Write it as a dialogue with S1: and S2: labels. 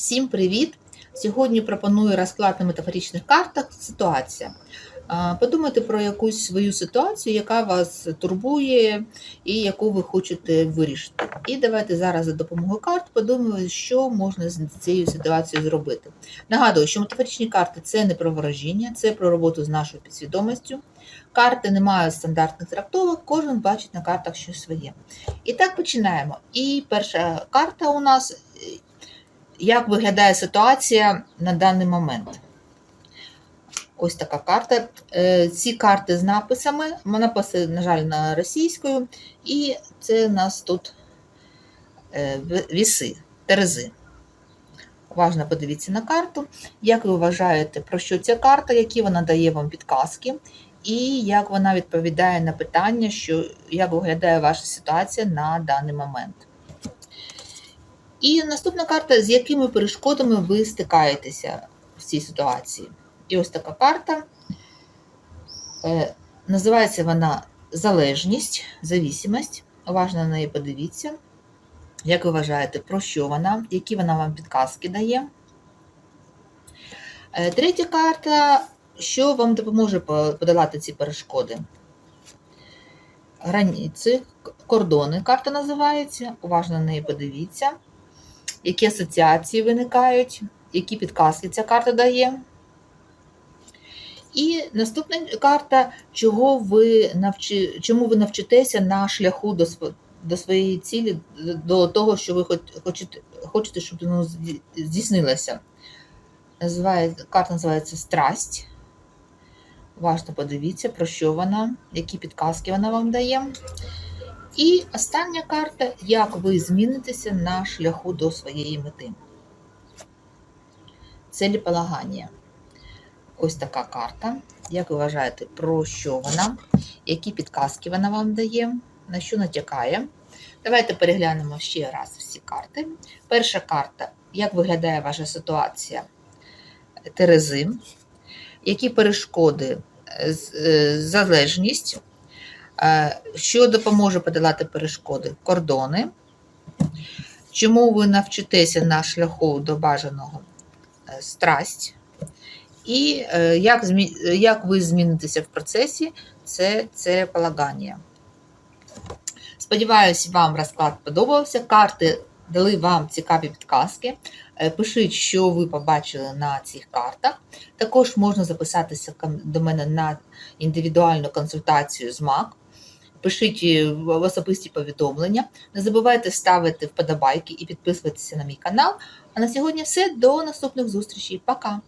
S1: Всім привіт! Сьогодні пропоную розклад на метафоричних картах ситуація. Подумайте про якусь свою ситуацію, яка вас турбує і яку ви хочете вирішити. І давайте зараз за допомогою карт подумаємо, що можна з цією ситуацією зробити. Нагадую, що метафоричні карти це не про ворожіння, це про роботу з нашою підсвідомістю. Карти не мають стандартних трактовок, кожен бачить на картах щось своє. І так починаємо. І перша карта у нас як виглядає ситуація на даний момент. Ось така карта. Е, Ці карти з написами. Написи, на жаль, на російською. І це у нас тут е, віси, терези. Уважно подивіться на карту. Як ви вважаєте, про що ця карта, які вона дає вам підказки, і як вона відповідає на питання, що, як виглядає ваша ситуація на даний момент. І наступна карта, з якими перешкодами ви стикаєтеся в цій ситуації. І ось така карта. Е, називається вона залежність, завісимость. Уважно на неї подивіться. Як ви вважаєте, про що вона, які вона вам підказки дає? Е, третя карта, що вам допоможе подолати ці перешкоди? Границі, кордони карта називається. Уважно на неї подивіться які асоціації виникають, які підказки ця карта дає. І наступна карта, чого ви навчи, чому ви навчитеся на шляху до, до своєї цілі, до того, що ви хочете, хочете щоб зді- здійснилося. Називає, карта називається Страсть. Уважно подивіться, про що вона, які підказки вона вам дає. І остання карта, як ви змінитеся на шляху до своєї мети. Целеполагання. Ось така карта. Як ви вважаєте, про що вона? Які підказки вона вам дає? На що натякає? Давайте переглянемо ще раз всі карти. Перша карта. Як виглядає ваша ситуація? Терези. Які перешкоди? Е, е, Залежність. Е, Що допоможе подолати перешкоди? Кордони. Чому ви навчитеся на шляху до бажаного Е, страсть? І е, як, як ви змінитеся в процесі, це целеполагання. Сподіваюсь, вам розклад подобався. Карти дали вам цікаві підказки. Пишіть, що ви побачили на цих картах. Також можна записатися до мене на індивідуальну консультацію з МАК. Пишіть е, в особисті повідомлення. Не забувайте ставити вподобайки і підписуватися на мій канал. А на сьогодні все. До наступних зустрічей. Пока!